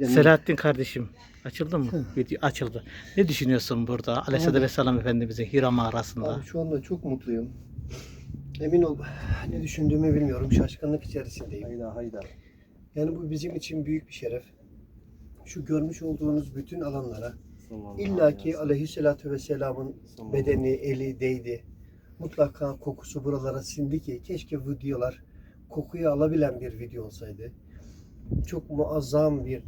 Bir Selahattin kardeşim açıldı mı? Video açıldı. Ne düşünüyorsun burada? Aleyhisselatü Vesselam Efendimizin Hira mağarasında. Abi şu anda çok mutluyum. Emin ol ne düşündüğümü bilmiyorum. Şaşkınlık içerisindeyim. Hayda hayda. Yani bu bizim için büyük bir şeref. Şu görmüş olduğunuz bütün alanlara illaki aleyhissalatü vesselamın bedeni, eli değdi. Mutlaka kokusu buralara sindi ki keşke videolar kokuyu alabilen bir video olsaydı. Çok muazzam bir e,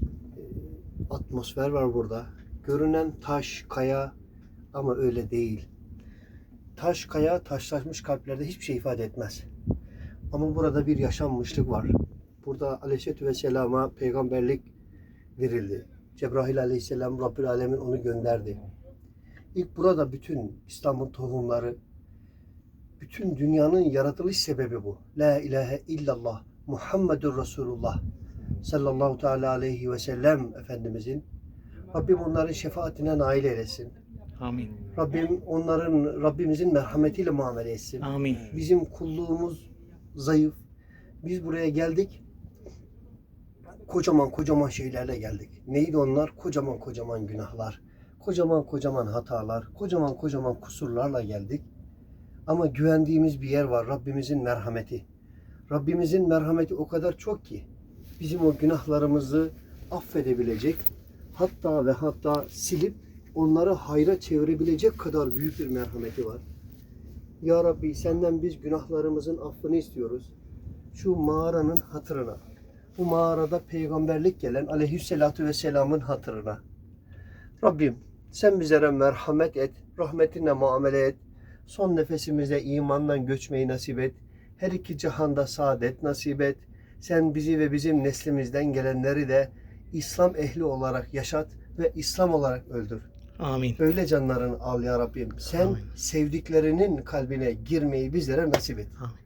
atmosfer var burada. Görünen taş, kaya ama öyle değil. Taş, kaya, taşlaşmış kalplerde hiçbir şey ifade etmez. Ama burada bir yaşanmışlık var. Burada Aleyhisselatü Vesselam'a peygamberlik verildi. Cebrail Aleyhisselam Rabbül Alemin onu gönderdi. İlk burada bütün İslam'ın tohumları, bütün dünyanın yaratılış sebebi bu. La ilahe illallah Muhammedur Resulullah sallallahu teala aleyhi ve sellem Efendimizin Rabbim onların şefaatine nail eylesin. Amin. Rabbim onların Rabbimizin merhametiyle muamele etsin. Amin. Bizim kulluğumuz zayıf. Biz buraya geldik. Kocaman kocaman şeylerle geldik. Neydi onlar? Kocaman kocaman günahlar. Kocaman kocaman hatalar. Kocaman kocaman kusurlarla geldik. Ama güvendiğimiz bir yer var. Rabbimizin merhameti. Rabbimizin merhameti o kadar çok ki bizim o günahlarımızı affedebilecek hatta ve hatta silip onları hayra çevirebilecek kadar büyük bir merhameti var. Ya Rabbi senden biz günahlarımızın affını istiyoruz. Şu mağaranın hatırına. Bu mağarada peygamberlik gelen aleyhissalatu vesselamın hatırına. Rabbim sen bizlere merhamet et, rahmetinle muamele et. Son nefesimizde imandan göçmeyi nasip et. Her iki cihanda saadet nasip et. Sen bizi ve bizim neslimizden gelenleri de İslam ehli olarak yaşat ve İslam olarak öldür. Amin. Öyle canlarını al ya Rabbim. Sen Amin. sevdiklerinin kalbine girmeyi bizlere nasip et. Amin.